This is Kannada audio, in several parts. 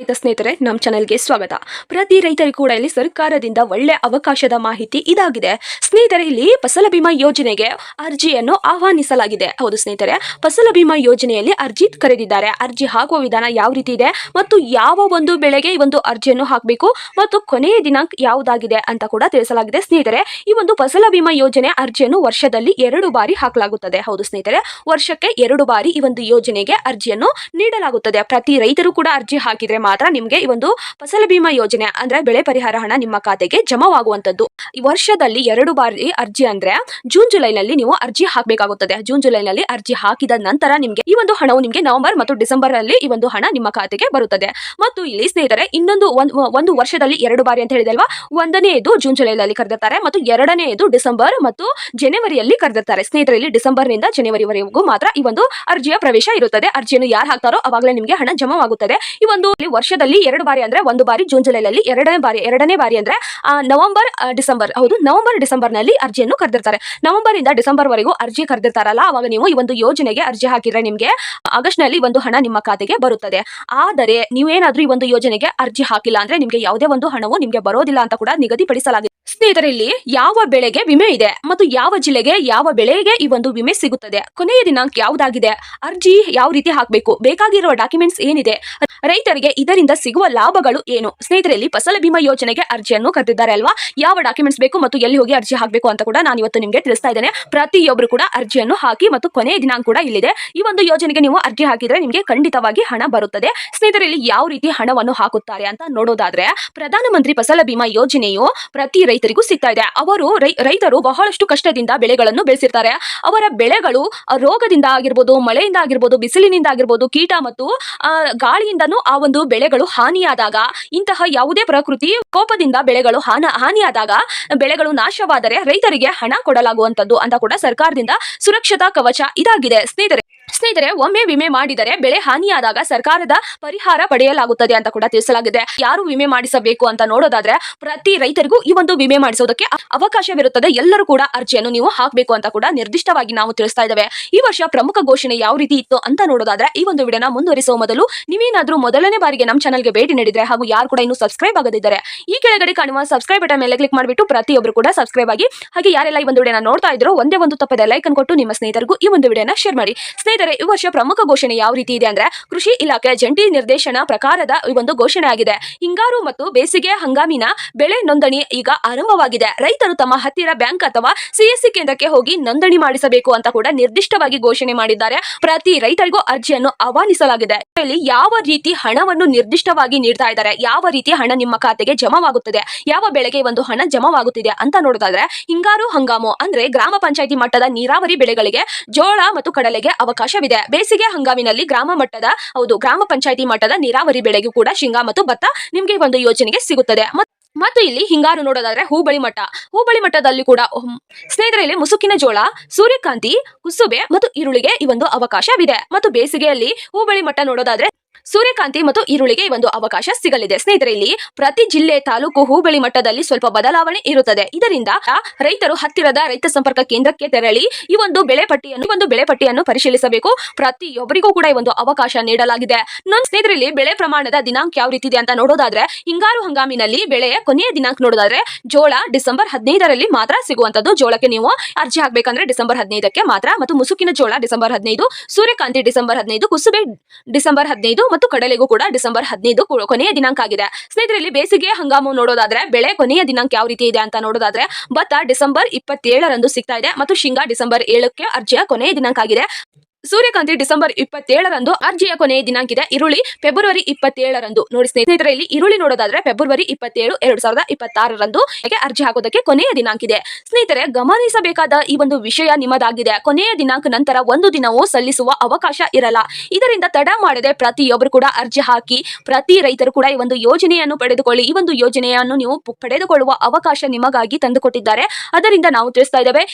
ರೈತ ಸ್ನೇಹಿತರೆ ನಮ್ಮ ಚಾನೆಲ್ಗೆ ಸ್ವಾಗತ. ಪ್ರತಿ ರೈತರಿಗೂ ಕೂಡ ಇಲ್ಲಿ ಸರ್ಕಾರದಿಂದ ಒಳ್ಳೆ ಅವಕಾಶದ ಮಾಹಿತಿ ಇದಾಗಿದೆ. ಸ್ನೇಹಿತರೆ, ಇಲ್ಲಿ ಫಸಲ ಬಿಮಾ ಯೋಜನೆಗೆ ಅರ್ಜಿಯನ್ನು ಆಹ್ವಾನಿಸಲಾಗಿದೆ. ಹೌದು ಸ್ನೇಹಿತರೆ, ಫಸಲ ಬಿಮಾ ಯೋಜನೆಯಲ್ಲಿ ಅರ್ಜಿ ಕರೆದಿದ್ದಾರೆ. ಅರ್ಜಿ ಹಾಕುವ ವಿಧಾನ ಯಾವ ರೀತಿ ಇದೆ ಮತ್ತು ಯಾವ ಒಂದು ಬೆಳೆಗೆ ಈ ಒಂದು ಅರ್ಜಿಯನ್ನು ಹಾಕಬೇಕು ಮತ್ತು ಕೊನೆಯ ದಿನಾಂಕ ಯಾವುದಾಗಿದೆ ಅಂತ ಕೂಡ ತಿಳಿಸಲಾಗಿದೆ. ಸ್ನೇಹಿತರೆ, ಈ ಒಂದು ಫಸಲ ಬಿಮಾ ಯೋಜನೆ ಅರ್ಜಿಯನ್ನು ವರ್ಷದಲ್ಲಿ ಎರಡು ಬಾರಿ ಹಾಕಲಾಗುತ್ತದೆ. ಹೌದು ಸ್ನೇಹಿತರೆ, ವರ್ಷಕ್ಕೆ ಎರಡು ಬಾರಿ ಈ ಒಂದು ಯೋಜನೆಗೆ ಅರ್ಜಿಯನ್ನು ನೀಡಲಾಗುತ್ತದೆ. ಪ್ರತಿ ರೈತರು ಕೂಡ ಅರ್ಜಿ ಹಾಕಿದ್ರೆ ಮಾತ್ರ ನಿಮಗೆ ಈ ಒಂದು ಫಸಲ ಬಿಮಾ ಯೋಜನೆ ಅಂದ್ರೆ ಬೆಳೆ ಪರಿಹಾರ ಹಣ ನಿಮ್ಮ ಖಾತೆಗೆ ಜಮಾವಾಗುವಂತದ್ದು ವರ್ಷದಲ್ಲಿ ಎರಡು ಬಾರಿ ಅರ್ಜಿ ಅಂದ್ರೆ ಜೂನ್ ಜುಲೈನಲ್ಲಿ ನೀವು ಅರ್ಜಿ ಹಾಕಬೇಕಾಗುತ್ತದೆ. ಜೂನ್ ಜುಲೈನಲ್ಲಿ ಅರ್ಜಿ ಹಾಕಿದ ನಂತರ ನಿಮಗೆ ಈ ಒಂದು ಹಣವು ನಿಮಗೆ ನವೆಂಬರ್ ಮತ್ತು ಡಿಸೆಂಬರ್ ಅಲ್ಲಿ ಈ ಒಂದು ಹಣ ನಿಮ್ಮ ಖಾತೆಗೆ ಬರುತ್ತದೆ. ಮತ್ತು ಇಲ್ಲಿ ಸ್ನೇಹಿತರೆ, ಇನ್ನೊಂದು ಒಂದು ವರ್ಷದಲ್ಲಿ ಎರಡು ಬಾರಿ ಅಂತ ಹೇಳಿದಲ್ವಾ? ಒಂದನೆಯದು ಜೂನ್ ಜುಲೈನಲ್ಲಿ ಕರೆದಿರ್ತಾರೆ ಮತ್ತು ಎರಡನೆಯದು ಡಿಸೆಂಬರ್ ಮತ್ತು ಜನವರಿಯಲ್ಲಿ ಕರೆದಿರ್ತಾರೆ. ಸ್ನೇಹಿತರಲ್ಲಿ ಡಿಸೆಂಬರ್ನಿಂದ ಜನವರಿವರೆಗೂ ಮಾತ್ರ ಈ ಒಂದು ಅರ್ಜಿಯ ಪ್ರವೇಶ ಇರುತ್ತದೆ. ಅರ್ಜಿಯನ್ನು ಯಾರು ಹಾಕ್ತಾರೋ ಅವಾಗಲೇ ನಿಮಗೆ ಹಣ ಜಮಾವಾಗುತ್ತದೆ. ಈ ಒಂದು ವರ್ಷದಲ್ಲಿ ಎರಡು ಬಾರಿ ಅಂದ್ರೆ ಒಂದು ಬಾರಿ ಜೂನ್, ಜುಲೈನಲ್ಲಿ ಎರಡನೇ ಬಾರಿ ಎರಡನೇ ಬಾರಿ ಅಂದ್ರೆ ನವೆಂಬರ್ ಡಿಸೆಂಬರ್. ಹೌದು, ನವೆಂಬರ್ ಡಿಸೆಂಬರ್ನಲ್ಲಿ ಅರ್ಜಿಯನ್ನು ಕರೆದಿರ್ತಾರೆ. ನವೆಂಬರ್ ಇಂದ ಡಿಸೆಂಬರ್ ವರೆಗೂ ಅರ್ಜಿ ಕರೆದಿರ್ತಾರಲ್ಲ ಅವಾಗ ನೀವು ಈ ಒಂದು ಯೋಜನೆಗೆ ಅರ್ಜಿ ಹಾಕಿದ್ರೆ ನಿಮಗೆ ಆಗಸ್ಟ್ನಲ್ಲಿ ಒಂದು ಹಣ ನಿಮ್ಮ ಖಾತೆಗೆ ಬರುತ್ತದೆ. ಆದರೆ, ನೀವೇನಾದ್ರೂ ಈ ಒಂದು ಯೋಜನೆಗೆ ಅರ್ಜಿ ಹಾಕಿಲ್ಲ ಅಂದ್ರೆ ನಿಮಗೆ ಯಾವುದೇ ಒಂದು ಹಣವು ನಿಮಗೆ ಬರೋದಿಲ್ಲ ಅಂತ ಕೂಡ ನಿಗದಿಪಡಿಸಲಾಗಿದೆ ಸ್ನೇಹಿತರೆ ಇಲ್ಲಿ ಯಾವ ಬೆಳೆಗೆ ವಿಮೆ ಇದೆ ಮತ್ತು ಯಾವ ಜಿಲ್ಲೆಗೆ ಯಾವ ಬೆಳೆಗೆ ಈ ಒಂದು ವಿಮೆ ಸಿಗುತ್ತದೆ? ಕೊನೆಯ ದಿನಾಂಕ ಯಾವುದಾಗಿದೆ? ಅರ್ಜಿ ಯಾವ ರೀತಿ ಹಾಕಬೇಕು? ಬೇಕಾಗಿರುವ ಡಾಕ್ಯುಮೆಂಟ್ಸ್ ಏನಿದೆ? ರೈತರಿಗೆ ಇದರಿಂದ ಸಿಗುವ ಲಾಭಗಳು ಏನು? ಸ್ನೇಹಿತರಲ್ಲಿ ಫಸಲ ಬಿಮಾ ಯೋಜನೆಗೆ ಅರ್ಜಿಯನ್ನು ಕರೆದಿದ್ದಾರೆ ಅಲ್ವಾ? ಯಾವ ಡಾಕ್ಯುಮೆಂಟ್ಸ್ ಬೇಕು ಮತ್ತು ಎಲ್ಲಿ ಹೋಗಿ ಅರ್ಜಿ ಹಾಕಬೇಕು ಅಂತ ಕೂಡ ನಾನು ಇವತ್ತು ನಿಮಗೆ ತಿಳಿಸ್ತಾ ಇದ್ದೇನೆ. ಪ್ರತಿಯೊಬ್ಬರು ಕೂಡ ಅರ್ಜಿಯನ್ನು ಹಾಕಿ ಮತ್ತು ಕೊನೆಯ ದಿನಾಂಕ ಕೂಡ ಇಲ್ಲಿದೆ. ಈ ಒಂದು ಯೋಜನೆಗೆ ನೀವು ಅರ್ಜಿ ಹಾಕಿದ್ರೆ ನಿಮಗೆ ಖಂಡಿತವಾಗಿ ಹಣ ಬರುತ್ತದೆ. ಸ್ನೇಹಿತರಲ್ಲಿ ಯಾವ ರೀತಿ ಹಣವನ್ನು ಹಾಕುತ್ತಾರೆ ಅಂತ ನೋಡೋದಾದ್ರೆ, ಪ್ರಧಾನಮಂತ್ರಿ ಫಸಲ ಬಿಮಾ ಯೋಜನೆಯು ಪ್ರತಿ ರೈತರಿಗೂ ಸಿಗ್ತಾ ಇದೆ ಅವರು ರೈತರು ಬಹಳಷ್ಟು ಕಷ್ಟದಿಂದ ಬೆಳೆಗಳನ್ನು ಬೆಳೆಸಿರ್ತಾರೆ. ಅವರ ಬೆಳೆಗಳು ರೋಗದಿಂದ ಆಗಿರ್ಬೋದು, ಮಳೆಯಿಂದ ಆಗಿರ್ಬೋದು, ಬಿಸಿಲಿನಿಂದ ಆಗಿರ್ಬೋದು, ಕೀಟ ಮತ್ತು ಗಾಳಿಯಿಂದನೂ ಆ ಒಂದು ಬೆಳೆಗಳು ಹಾನಿಯಾದಾಗ, ಇಂತಹ ಯಾವುದೇ ಪ್ರಕೃತಿ ಕೋಪದಿಂದ ಬೆಳೆಗಳು ಹಾನ, ಹಾನಿಯಾದಾಗ, ಬೆಳೆಗಳು ನಾಶವಾದರೆ ರೈತರಿಗೆ ಹಣ ಕೊಡಲಾಗುವಂತದ್ದು ಅಂತ ಕೂಡ ಸರ್ಕಾರದಿಂದ ಸುರಕ್ಷತಾ ಕವಚ ಇದಾಗಿದೆ. ಸ್ನೇಹಿತರೆ ಸ್ನೇಹಿತರೆ, ಒಮ್ಮೆ ವಿಮೆ ಮಾಡಿದರೆ ಬೆಳೆ ಹಾನಿಯಾದಾಗ ಸರ್ಕಾರದ ಪರಿಹಾರ ಪಡೆಯಲಾಗುತ್ತದೆ ಅಂತ ಕೂಡ ತಿಳಿಸಲಾಗಿದೆ. ಯಾರು ವಿಮೆ ಮಾಡಿಸಬೇಕು ಅಂತ ನೋಡೋದಾದ್ರೆ ಪ್ರತಿ ರೈತರಿಗೂ ಈ ಒಂದು ವಿಮೆ ಮಾಡಿಸೋದಕ್ಕೆ ಅವಕಾಶವಿರುತ್ತದೆ. ಎಲ್ಲರೂ ಕೂಡ ಅರ್ಜಿಯನ್ನು ನೀವು ಹಾಕಬೇಕು ಅಂತ ಕೂಡ ನಿರ್ದಿಷ್ಟವಾಗಿ ನಾವು ತಿಳಿಸ್ತಾ ಇದ್ದೇವೆ. ಈ ವರ್ಷ ಪ್ರಮುಖ ಘೋಷಣೆ ಯಾವ ರೀತಿ ಇತ್ತು ಅಂತ ನೋಡೋದಾದ್ರೆ, ಈ ಒಂದು ವಿಡಿಯೋನ ಮುಂದುವರಿಸುವ ಮೊದಲು ನೀವೇನಾದ್ರೂ ಮೊದಲನೇ ಬಾರಿಗೆ ನಮ್ಮ ಚಾನಲ್ಗೆ ಭೇಟಿ ನೀಡಿದ್ರೆ ಹಾಗೂ ಯಾರು ಕೂಡ ಇನ್ನೂ ಸಬ್ಸ್ಕ್ರೈಬ್ ಆಗದಿದ್ದಾರೆ, ಈ ಕೆಳಗಡೆ ಕಾಣುವ ಸಬ್ಸ್ಕ್ರೈಬ್ ಬಟನ್ ಮೇಲೆ ಕ್ಲಿಕ್ ಮಾಡಿಬಿಟ್ಟು ಪ್ರತಿಯೊಬ್ಬರು ಕೂಡ ಸಬ್ಸ್ಕ್ರೈಬ್ ಆಗಿ, ಹಾಗೆ ಯಾರೆಲ್ಲ ಈ ಒಂದು ವಿಡಿಯೋನ ನೋಡ್ತಾ ಇದ್ರು, ಒಂದೇ ಒಂದು ತಪ್ಪದೆ ಲೈಕ್ ಕೊಟ್ಟು ನಿಮ್ಮ ಸ್ನೇಹಿತರಿಗೂ ಈ ಒಂದು ವಿಡಿಯೋನ ಶೇರ್ ಮಾಡಿ. ಸ್ನೇಹಿತರೆ, ಈ ವರ್ಷ ಪ್ರಮುಖ ಘೋಷಣೆ ಯಾವ ರೀತಿ ಇದೆ ಅಂದ್ರೆ, ಕೃಷಿ ಇಲಾಖೆ ಜಂಟಿ ನಿರ್ದೇಶನ ಪ್ರಕಾರದ ಈ ಒಂದು ಘೋಷಣೆ ಆಗಿದೆ. ಹಿಂಗಾರು ಮತ್ತು ಬೇಸಿಗೆ ಹಂಗಾಮಿನ ಬೆಳೆ ನೋಂದಣಿ ಈಗ ಆರಂಭವಾಗಿದೆ ರೈತರು ತಮ್ಮ ಹತ್ತಿರ ಬ್ಯಾಂಕ್ ಅಥವಾ ಸಿಎಸ್ಸಿ ಕೇಂದ್ರಕ್ಕೆ ಹೋಗಿ ನೋಂದಣಿ ಮಾಡಿಸಬೇಕು ಅಂತ ಕೂಡ ನಿರ್ದಿಷ್ಟವಾಗಿ ಘೋಷಣೆ ಮಾಡಿದ್ದಾರೆ. ಪ್ರತಿ ರೈತರಿಗೂ ಅರ್ಜಿಯನ್ನು ಆಹ್ವಾನಿಸಲಾಗಿದೆ. ಯಾವ ರೀತಿ ಹಣವನ್ನು ನಿರ್ದಿಷ್ಟವಾಗಿ ನೀಡ್ತಾ ಇದ್ದಾರೆ, ಯಾವ ರೀತಿ ಹಣ ನಿಮ್ಮ ಖಾತೆಗೆ ಜಮಾವಾಗುತ್ತದೆ, ಯಾವ ಬೆಳೆಗೆ ಒಂದು ಹಣ ಜಮಾವಾಗುತ್ತಿದೆ ಅಂತ ನೋಡೋದಾದ್ರೆ ಹಿಂಗಾರು ಹಂಗಾಮು ಅಂದ್ರೆ ಗ್ರಾಮ ಪಂಚಾಯತಿ ಮಟ್ಟದ ನೀರಾವರಿ ಬೆಳೆಗಳಿಗೆ ಜೋಳ ಮತ್ತು ಕಡಲೆಗೆ ಅವಕಾಶವಿದೆ. ಬೇಸಿಗೆ ಹಂಗಾಮಿನಲ್ಲಿ ಗ್ರಾಮ ಮಟ್ಟದ, ಹೌದು, ಗ್ರಾಮ ಪಂಚಾಯಿತಿ ಮಟ್ಟದ ನೀರಾವರಿ ಬೆಳೆಗೂ ಕೂಡ ಶೇಂಗಾ ಮತ್ತು ಭತ್ತ ನಿಮಗೆ ಒಂದು ಯೋಜನೆಗೆ ಸಿಗುತ್ತದೆ. ಮತ್ತು ಇಲ್ಲಿ ಹಿಂಗಾರು ನೋಡೋದಾದ್ರೆ ಹೂಬಳಿ ಮಠ. ಹೂಬಳಿ ಮಠದಲ್ಲಿ ಕೂಡ ಸ್ನೇಹಿತರ ಇಲ್ಲಿ ಮುಸುಕಿನ ಜೋಳ, ಸೂರ್ಯಕಾಂತಿ, ಕುಸುಬೆ ಮತ್ತು ಈರುಳ್ಳಿಗೆ ಈ ಒಂದು ಅವಕಾಶವಿದೆ. ಮತ್ತು ಬೇಸಿಗೆಯಲ್ಲಿ ಹೂಬಳಿ ಮಠ ನೋಡೋದಾದ್ರೆ ಸೂರ್ಯಕಾಂತಿ ಮತ್ತು ಈರುಳ್ಳಿಗೆ ಒಂದು ಅವಕಾಶ ಸಿಗಲಿದೆ. ಸ್ನೇಹಿತರೆ, ಇಲ್ಲಿ ಪ್ರತಿ ಜಿಲ್ಲೆ, ತಾಲೂಕು ಹೂಬಳಿ ಮಟ್ಟದಲ್ಲಿ ಸ್ವಲ್ಪ ಬದಲಾವಣೆ ಇರುತ್ತದೆ. ಇದರಿಂದ ರೈತರು ಹತ್ತಿರದ ರೈತ ಸಂಪರ್ಕ ಕೇಂದ್ರಕ್ಕೆ ತೆರಳಿ ಈ ಒಂದು ಬೆಳೆ ಪಟ್ಟಿಯನ್ನು ಒಂದು ಬೆಳೆ ಪಟ್ಟಿಯನ್ನು ಪರಿಶೀಲಿಸಬೇಕು. ಪ್ರತಿಯೊಬ್ಬರಿಗೂ ಕೂಡ ಈ ಒಂದು ಅವಕಾಶ ನೀಡಲಾಗಿದೆ. ನನ್ನ ಸ್ನೇಹಿತರಲ್ಲಿ ಬೆಳೆ ಪ್ರಮಾಣದ ದಿನಾಂಕ ಯಾವ ರೀತಿ ಇದೆ ಅಂತ ನೋಡೋದಾದ್ರೆ, ಹಿಂಗಾರು ಹಂಗಾಮಿನಲ್ಲಿ ಬೆಳೆಯ ಕೊನೆಯ ದಿನಾಂಕ ನೋಡೋದಾದ್ರೆ, ಜೋಳ ಡಿಸೆಂಬರ್ ಹದಿನೈದರಲ್ಲಿ ಮಾತ್ರ ಸಿಗುವಂತದ್ದು ಜೋಳಕ್ಕೆ ನೀವು ಅರ್ಜಿ ಹಾಕಬೇಕಂದ್ರೆ ಡಿಸೆಂಬರ್ ಹದಿನೈದಕ್ಕೆ ಮಾತ್ರ. ಮತ್ತು ಮುಸುಕಿನ ಜೋಳ ಡಿಸೆಂಬರ್ ಹದಿನೈದು, ಸೂರ್ಯಕಾಂತಿ ಡಿಸೆಂಬರ್ ಹದಿನೈದು, ಕುಸುಬೆ ಡಿಸೆಂಬರ್ ಹದಿನೈದು ಮತ್ತು ಕಡಲೆಗೂ ಕೂಡ ಡಿಸೆಂಬರ್ ಹದಿನೈದು ಕೊನೆಯ ದಿನಾಂಕ ಆಗಿದೆ. ಸ್ನೇಹಿತರಲ್ಲಿ ಬೇಸಿಗೆ ಹಂಗಾಮು ನೋಡೋದಾದ್ರೆ, ಬೆಳೆ ಕೊನೆಯ ದಿನಾಂಕ ಯಾವ ರೀತಿ ಇದೆ ಅಂತ ನೋಡೋದಾದ್ರೆ, ಭತ್ತ ಡಿಸೆಂಬರ್ ಇಪ್ಪತ್ತೇಳರಂದು ಸಿಗ್ತಾ ಇದೆ ಮತ್ತು ಶೇಂಗಾ ಡಿಸೆಂಬರ್ ಏಳಕ್ಕೆ ಅರ್ಜಿಯ ಕೊನೆಯ ದಿನಾಂಕ ಆಗಿದೆ. ಸೂರ್ಯಕಾಂತಿ ಡಿಸೆಂಬರ್ ಇಪ್ಪತ್ತೇಳರಂದು ಅರ್ಜಿಯ ಕೊನೆಯ ದಿನಾಂಕ ಇದೆ ಈರುಳ್ಳಿ ಫೆಬ್ರವರಿ ಇಪ್ಪತ್ತೇಳರಂದು. ನೋಡಿ ಸ್ನೇಹಿತರೆ ಇಲ್ಲಿ ಈರುಳ್ಳಿ ನೋಡೋದಾದ್ರೆ ಫೆಬ್ರವರಿ ಇಪ್ಪತ್ತೇಳು, ಎರಡ್ ಸಾವಿರದ ಇಪ್ಪತ್ತಾರರಂದು ಅರ್ಜಿ ಹಾಕೋದಕ್ಕೆ ಕೊನೆಯ ದಿನಾಂಕ ಇದೆ ಸ್ನೇಹಿತರೆ, ಗಮನಿಸಬೇಕಾದ ಈ ಒಂದು ವಿಷಯ ನಿಮ್ಮದಾಗಿದೆ. ಕೊನೆಯ ದಿನಾಂಕ ನಂತರ ಒಂದು ದಿನವೂ ಸಲ್ಲಿಸುವ ಅವಕಾಶ ಇರಲ್ಲ. ಇದರಿಂದ ತಡ ಮಾಡದೆ ಪ್ರತಿಯೊಬ್ಬರು ಕೂಡ ಅರ್ಜಿ ಹಾಕಿ, ಪ್ರತಿ ರೈತರು ಕೂಡ ಈ ಒಂದು ಯೋಜನೆಯನ್ನು ಪಡೆದುಕೊಳ್ಳಿ. ಈ ಒಂದು ಯೋಜನೆಯನ್ನು ನೀವು ಪಡೆದುಕೊಳ್ಳುವ ಅವಕಾಶ ನಿಮಗಾಗಿ ತಂದುಕೊಟ್ಟಿದ್ದಾರೆ. ಅದರಿಂದ ನಾವು ತಿಳಿಸ್ತಾ ಇದ್ದೇವೆ.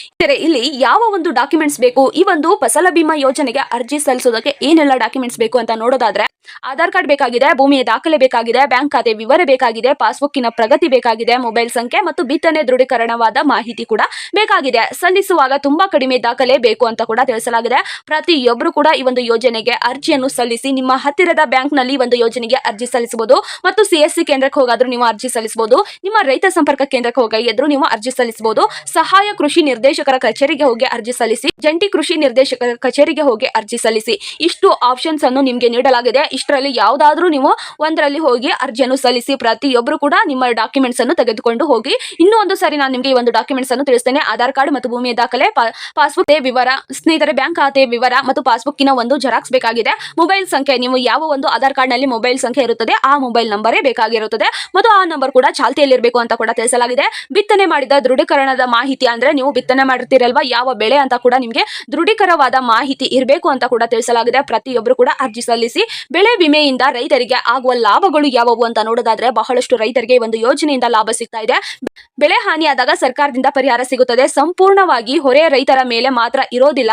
ಇಲ್ಲಿ ಯಾವ ಒಂದು ಡಾಕ್ಯುಮೆಂಟ್ಸ್ ಬೇಕು? ಈ ಒಂದು ಫಸಲ ಬಿಮಾ ಯೋಜನೆಗೆ ಅರ್ಜಿ ಸಲ್ಲಿಸೋದಕ್ಕೆ ಏನೆಲ್ಲ ಡಾಕ್ಯುಮೆಂಟ್ಸ್ ಬೇಕು ಅಂತ ನೋಡೋದಾದ್ರೆ ಆಧಾರ್ ಕಾರ್ಡ್ ಬೇಕಾಗಿದೆ, ಭೂಮಿಯ ದಾಖಲೆ ಬೇಕಾಗಿದೆ, ಬ್ಯಾಂಕ್ ಖಾತೆ ವಿವರ ಬೇಕಾಗಿದೆ ಪಾಸ್ಬುಕ್ಕಿನ ಪ್ರಗತಿ ಬೇಕಾಗಿದೆ ಮೊಬೈಲ್ ಸಂಖ್ಯೆ ಮತ್ತು ಬಿತ್ತನೆ ದೃಢೀಕರಣವಾದ ಮಾಹಿತಿ ಕೂಡ ಬೇಕಾಗಿದೆ. ಸಲ್ಲಿಸುವಾಗ ತುಂಬಾ ಕಡಿಮೆ ದಾಖಲೆ ಬೇಕು ಅಂತ ಕೂಡ ತಿಳಿಸಲಾಗಿದೆ. ಪ್ರತಿಯೊಬ್ಬರು ಕೂಡ ಈ ಒಂದು ಯೋಜನೆಗೆ ಅರ್ಜಿಯನ್ನು ಸಲ್ಲಿಸಿ ನಿಮ್ಮ ಹತ್ತಿರದ ಬ್ಯಾಂಕ್ನಲ್ಲಿ ಒಂದು ಯೋಜನೆಗೆ ಅರ್ಜಿ ಸಲ್ಲಿಸಬಹುದು ಮತ್ತು ಸಿಎಸ್ಸಿ ಕೇಂದ್ರಕ್ಕೆ ಹೋಗಾದ್ರೂ ನೀವು ಅರ್ಜಿ ಸಲ್ಲಿಸಬಹುದು. ನಿಮ್ಮ ರೈತ ಸಂಪರ್ಕ ಕೇಂದ್ರಕ್ಕೆ ಹೋಗಿದ್ರು ನೀವು ಅರ್ಜಿ ಸಲ್ಲಿಸಬಹುದು. ಸಹಾಯ ಕೃಷಿ ನಿರ್ದೇಶಕರ ಕಚೇರಿಗೆ ಹೋಗಿ ಅರ್ಜಿ ಸಲ್ಲಿಸಿ. ಜಂಟಿ ಕೃಷಿ ನಿರ್ದೇಶಕರ ಕಚೇರಿಗೆ ಹೋಗಿ ಅರ್ಜಿ ಸಲ್ಲಿಸಿ. ಇಷ್ಟು ಆಪ್ಷನ್ಸ್ ಅನ್ನು ನಿಮಗೆ ನೀಡಲಾಗಿದೆ. ಇಷ್ಟರಲ್ಲಿ ಯಾವುದಾದ್ರೂ ನೀವು ಒಂದರಲ್ಲಿ ಹೋಗಿ ಅರ್ಜಿಯನ್ನು ಸಲ್ಲಿಸಿ ಪ್ರತಿಯೊಬ್ಬರು ಕೂಡ ನಿಮ್ಮ ಡಾಕ್ಯುಮೆಂಟ್ಸ್ ಅನ್ನು ತೆಗೆದುಕೊಂಡು ಹೋಗಿ. ಇನ್ನೂ ಒಂದು ಸಾರಿ ನಾನು ನಿಮಗೆ ಈ ಒಂದು ಡಾಕ್ಯುಮೆಂಟ್ಸ್ ಅನ್ನು ತಿಳಿಸ್ತೇನೆ. ಆಧಾರ್ ಕಾರ್ಡ್ ಮತ್ತು ಭೂಮಿಯ ದಾಖಲೆ ಪಾಸ್ಬುಕ್ ವಿವರ, ಸ್ನೇಹಿತರ ಬ್ಯಾಂಕ್ ಖಾತೆ ವಿವರ ಮತ್ತು ಪಾಸ್ಬುಕ್ಕಿನ ಒಂದು ಜೆರಾಕ್ಸ್ ಬೇಕಾಗಿದೆ. ಮೊಬೈಲ್ ಸಂಖ್ಯೆ, ನೀವು ಯಾವ ಒಂದು ಆಧಾರ್ ಕಾರ್ಡ್ನಲ್ಲಿ ಮೊಬೈಲ್ ಸಂಖ್ಯೆ ಇರುತ್ತದೆ, ಆ ಮೊಬೈಲ್ ನಂಬರೇ ಬೇಕಾಗಿರುತ್ತದೆ. ಮತ್ತು ಆ ನಂಬರ್ ಕೂಡ ಚಾಲ್ತಿಯಲ್ಲಿರಬೇಕು ಅಂತ ಕೂಡ ತಿಳಿಸಲಾಗಿದೆ. ಬಿತ್ತನೆ ಮಾಡಿದ ದೃಢೀಕರಣದ ಮಾಹಿತಿ ಅಂದ್ರೆ ನೀವು ಬಿತ್ತನೆ ಮಾಡಿರ್ತೀರಲ್ವಾ? ಯಾವ ಬೆಳೆ ಅಂತ ಕೂಡ ನಿಮಗೆ ದೃಢೀಕರವಾದ ಮಾಹಿತಿ ಇರಬೇಕು ಅಂತ ಕೂಡ ತಿಳಿಸಲಾಗಿದೆ. ಪ್ರತಿಯೊಬ್ಬರು ಕೂಡ ಅರ್ಜಿ ಸಲ್ಲಿಸಿ ಬೆಳೆ ವಿಮೆಯಿಂದ ರೈತರಿಗೆ ಆಗುವ ಲಾಭಗಳು ಯಾವುವು ಅಂತ ನೋಡೋದಾದ್ರೆ ಬಹಳಷ್ಟು ರೈತರಿಗೆ ಒಂದು ಯೋಜನೆಯಿಂದ ಲಾಭ ಸಿಗ್ತಾ ಇದೆ. ಬೆಳೆ ಹಾನಿಯಾದಾಗ ಸರ್ಕಾರದಿಂದ ಪರಿಹಾರ ಸಿಗುತ್ತದೆ. ಸಂಪೂರ್ಣವಾಗಿ ಹೊರೆ ರೈತರ ಮೇಲೆ ಮಾತ್ರ ಇರೋದಿಲ್ಲ.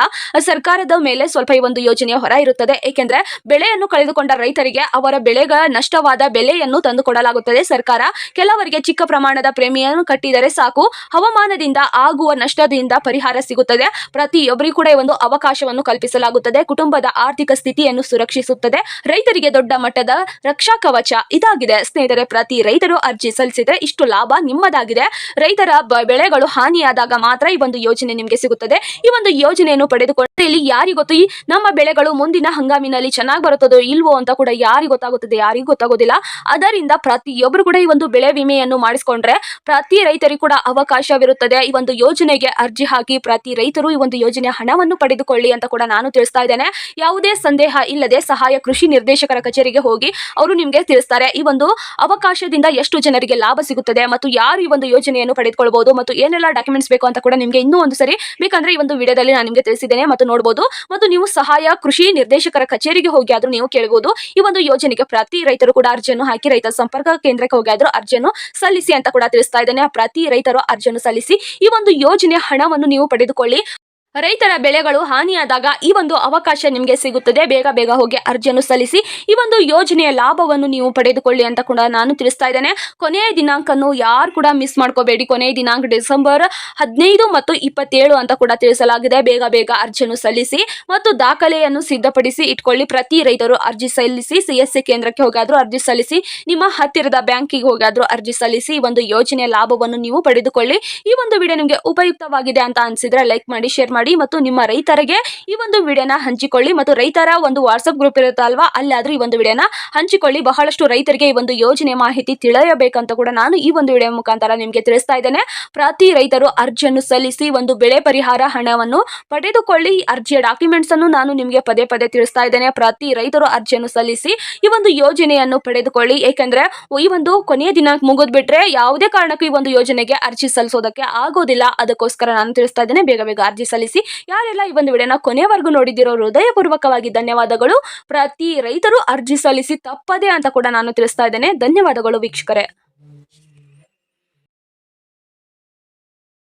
ಸರ್ಕಾರದ ಮೇಲೆ ಸ್ವಲ್ಪ ಈ ಒಂದು ಯೋಜನೆಯ ಹೊರ ಇರುತ್ತದೆ. ಏಕೆಂದ್ರೆ ಬೆಳೆಯನ್ನು ಕಳೆದುಕೊಂಡ ರೈತರಿಗೆ ಅವರ ಬೆಳೆಗಳ ನಷ್ಟವಾದ ಬೆಲೆಯನ್ನು ತಂದು ಕೊಡಲಾಗುತ್ತದೆ ಸರ್ಕಾರ ಕೆಲವರಿಗೆ ಚಿಕ್ಕ ಪ್ರಮಾಣದ ಪ್ರೇಮಿಯನ್ನು ಕಟ್ಟಿದರೆ ಸಾಕು. ಹವಾಮಾನದಿಂದ ಆಗುವ ನಷ್ಟದಿಂದ ಪರಿಹಾರ ಸಿಗುತ್ತದೆ. ಪ್ರತಿಯೊಬ್ಬರಿಗೂ ಕೂಡ ಒಂದು ಅವಕಾಶವನ್ನು ಕಲ್ಪಿಸಲಾಗುತ್ತದೆ ಕುಟುಂಬದ ಆರ್ಥಿಕ ಸ್ಥಿತಿಯನ್ನು ಸುರಕ್ಷಿಸುತ್ತದೆ. ರೈತರಿಗೆ ದೊಡ್ಡ ಮಟ್ಟದ ರಕ್ಷಾ ಕವಚ ಇದಾಗಿದೆ. ಸ್ನೇಹಿತರೆ, ಪ್ರತಿ ರೈತರು ಅರ್ಜಿ ಸಲ್ಲಿಸಿದ್ರೆ ಇಷ್ಟು ಲಾಭ ನಿಮ್ಮದಾಗಿದೆ. ರೈತರ ಬೆಳೆಗಳು ಹಾನಿಯಾದಾಗ ಮಾತ್ರ ಈ ಒಂದು ಯೋಜನೆ ನಿಮಗೆ ಸಿಗುತ್ತದೆ. ಈ ಒಂದು ಯೋಜನೆಯನ್ನು ಪಡೆದುಕೊಂಡ್ರೆ ಇಲ್ಲಿ ಯಾರಿಗೊತ್ತು ಈ ನಮ್ಮ ಬೆಳೆಗಳು ಮುಂದಿನ ಹಂಗಾಮಿನಲ್ಲಿ ಚೆನ್ನಾಗಿ ಬರುತ್ತದೋ ಇಲ್ವೋ ಅಂತ ಕೂಡ ಯಾರಿಗೆ ಗೊತ್ತಾಗುತ್ತದೆ, ಯಾರಿಗೂ ಗೊತ್ತಾಗೋದಿಲ್ಲ. ಅದರಿಂದ ಪ್ರತಿಯೊಬ್ಬರು ಕೂಡ ಈ ಒಂದು ಬೆಳೆ ವಿಮೆಯನ್ನು ಮಾಡಿಸಿಕೊಂಡ್ರೆ ಪ್ರತಿ ರೈತರಿಗೂ ಕೂಡ ಅವಕಾಶವಿರುತ್ತದೆ. ಈ ಒಂದು ಯೋಜನೆಗೆ ಅರ್ಜಿ ಹಾಕಿ ಪ್ರತಿ ರೈತರು ಈ ಒಂದು ಯೋಜನೆಯ ಹಣವನ್ನು ಪಡೆದುಕೊಳ್ಳಿ ಅಂತ ಕೂಡ ನಾನು ತಿಳಿಸ್ತಾ ಇದ್ದೇನೆ. ಯಾವುದೇ ಸಂದೇಹ ಇಲ್ಲದೆ ಸಹಾಯ ಕೃಷಿ ನಿರ್ದೇಶಕರ ಕಚೇರಿಗೆ ಹೋಗಿ ಅವರು ನಿಮಗೆ ತಿಳಿಸ್ತಾರೆ. ಈ ಒಂದು ಅವಕಾಶದಿಂದ ಎಷ್ಟು ಜನರಿಗೆ ಲಾಭ ಸಿಗುತ್ತದೆ ಮತ್ತು ಯಾರು ಈ ಒಂದು ಯೋಜನೆಯನ್ನು ಪಡೆದುಕೊಳ್ಬಹುದು ಮತ್ತು ಏನೆಲ್ಲ ಡಾಕ್ಯುಮೆಂಟ್ಸ್ ಬೇಕು ಅಂತ ಕೂಡ ನಿಮಗೆ ಇನ್ನೂ ಒಂದು ಸರಿ ಬೇಕಂದ್ರೆ ಈ ಒಂದು ವಿಡಿಯೋದಲ್ಲಿ ನಾನು ನಿಮಗೆ ತಿಳಿಸಿದ್ದೇನೆ ಮತ್ತು ನೋಡಬಹುದು ಮತ್ತು ನೀವು ಸಹಾಯ ಕೃಷಿ ನಿರ್ದೇಶಕರ ಕಚೇರಿಗೆ ಹೋಗಿ ಆದ್ರೂ ನೀವು ಕೇಳಬಹುದು ಈ ಒಂದು ಯೋಜನೆಗೆ ಪ್ರತಿ ರೈತರು ಕೂಡ ಅರ್ಜಿಯನ್ನು ಹಾಕಿ, ರೈತ ಸಂಪರ್ಕ ಕೇಂದ್ರಕ್ಕೆ ಹೋಗಿ ಆದ್ರೂ ಅರ್ಜಿಯನ್ನು ಸಲ್ಲಿಸಿ ಅಂತ ಕೂಡ ತಿಳಿಸ್ತಾ ಇದ್ದೇನೆ. ಪ್ರತಿ ರೈತರು ಅರ್ಜಿಯನ್ನು ಸಲ್ಲಿಸಿ ಈ ಒಂದು ಯೋಜನೆಯ ಹಣವನ್ನು ನೀವು ಪಡೆದುಕೊಳ್ಳಿ. ರೈತರ ಬೆಳೆಗಳು ಹಾನಿಯಾದಾಗ ಈ ಒಂದು ಅವಕಾಶ ನಿಮಗೆ ಸಿಗುತ್ತದೆ. ಬೇಗ ಬೇಗ ಹೋಗಿ ಅರ್ಜಿಯನ್ನು ಸಲ್ಲಿಸಿ ಈ ಒಂದು ಯೋಜನೆಯ ಲಾಭವನ್ನು ನೀವು ಪಡೆದುಕೊಳ್ಳಿ ಅಂತ ಕೂಡ ನಾನು ತಿಳಿಸ್ತಾ ಇದ್ದೇನೆ. ಕೊನೆಯ ದಿನಾಂಕನ್ನು ಯಾರು ಕೂಡ ಮಿಸ್ ಮಾಡ್ಕೋಬೇಡಿ. ಕೊನೆಯ ದಿನಾಂಕ ಡಿಸೆಂಬರ್ ಹದಿನೈದು ಮತ್ತು ಇಪ್ಪತ್ತೇಳು ಅಂತ ಕೂಡ ತಿಳಿಸಲಾಗಿದೆ. ಬೇಗ ಬೇಗ ಅರ್ಜಿಯನ್ನು ಸಲ್ಲಿಸಿ ಮತ್ತು ದಾಖಲೆಯನ್ನು ಸಿದ್ಧಪಡಿಸಿ ಇಟ್ಕೊಳ್ಳಿ. ಪ್ರತಿ ರೈತರು ಅರ್ಜಿ ಸಲ್ಲಿಸಿ ಸಿ ಎಸ್ ಸಿ ಕೇಂದ್ರಕ್ಕೆ ಹೋಗಾದರೂ ಅರ್ಜಿ ಸಲ್ಲಿಸಿ, ನಿಮ್ಮ ಹತ್ತಿರದ ಬ್ಯಾಂಕಿಗೆ ಹೋಗಾದರೂ ಅರ್ಜಿ ಸಲ್ಲಿಸಿ ಈ ಒಂದು ಯೋಜನೆಯ ಲಾಭವನ್ನು ನೀವು ಪಡೆದುಕೊಳ್ಳಿ. ಈ ಒಂದು ವಿಡಿಯೋ ನಿಮಗೆ ಉಪಯುಕ್ತವಾಗಿದೆ ಅಂತ ಅನಿಸಿದ್ರೆ ಲೈಕ್ ಮಾಡಿ, ಶೇರ್ ಮಾಡಿ. ಮತ್ತು ನಿಮ್ಮ ರೈತರಿಗೆ ಈ ಒಂದು ವಿಡಿಯೋನ ಹಂಚಿಕೊಳ್ಳಿ ಮತ್ತು ರೈತರ ಒಂದು ವಾಟ್ಸಪ್ ಗ್ರೂಪ್ ಇರುತ್ತಲ್ವಾ ಅಲ್ಲಾದ್ರೂ ಈ ಒಂದು ವಿಡಿಯೋನ ಹಂಚಿಕೊಳ್ಳಿ. ಬಹಳಷ್ಟು ರೈತರಿಗೆ ಈ ಒಂದು ಯೋಜನೆ ಮಾಹಿತಿ ತಿಳಿಯಬೇಕಂತ ಕೂಡ ನಾನು ಈ ಒಂದು ವಿಡಿಯೋ ಮುಖಾಂತರ ನಿಮಗೆ ತಿಳಿಸ್ತಾ ಇದ್ದೇನೆ. ಪ್ರತಿ ರೈತರು ಅರ್ಜಿಯನ್ನು ಸಲ್ಲಿಸಿ ಒಂದು ಬೆಳೆ ಪರಿಹಾರ ಹಣವನ್ನು ಪಡೆದುಕೊಳ್ಳಿ. ಅರ್ಜಿಯ ಡಾಕ್ಯುಮೆಂಟ್ಸ್ ಅನ್ನು ನಾನು ನಿಮಗೆ ಪದೇ ಪದೇ ತಿಳಿಸ್ತಾ ಇದ್ದೇನೆ. ಪ್ರತಿ ರೈತರು ಅರ್ಜಿಯನ್ನು ಸಲ್ಲಿಸಿ ಈ ಒಂದು ಯೋಜನೆಯನ್ನು ಪಡೆದುಕೊಳ್ಳಿ. ಏಕೆಂದ್ರೆ ಈ ಒಂದು ಕೊನೆಯ ದಿನಾಂಕ ಮುಗಿದ್ ಬಿಟ್ರೆ ಯಾವುದೇ ಕಾರಣಕ್ಕೂ ಈ ಒಂದು ಯೋಜನೆಗೆ ಅರ್ಜಿ ಸಲ್ಲಿಸೋದಕ್ಕೆ ಆಗೋದಿಲ್ಲ. ಅದಕ್ಕೋಸ್ಕರ ನಾನು ತಿಳಿಸ್ತಾ ಇದ್ದೇನೆ. ಬೇಗ ಬೇಗ ಅರ್ಜಿ ಸಲ್ಲಿಸಿ ಯಾರೆಲ್ಲ ಈ ಒಂದು ವಿಡಿಯೋನ ಕೊನೆವರೆಗೂ ನೋಡಿದಿರೋ ಹೃದಯಪೂರ್ವಕವಾಗಿ ಧನ್ಯವಾದಗಳು. ಪ್ರತಿ ರೈತರು ಅರ್ಜಿ ಸಲ್ಲಿಸಿ ತಪ್ಪದೆ ಅಂತ ಕೂಡ ನಾನು ತಿಳಿಸ್ತಾ ಇದ್ದೇನೆ. ಧನ್ಯವಾದಗಳು ವೀಕ್ಷಕರೇ.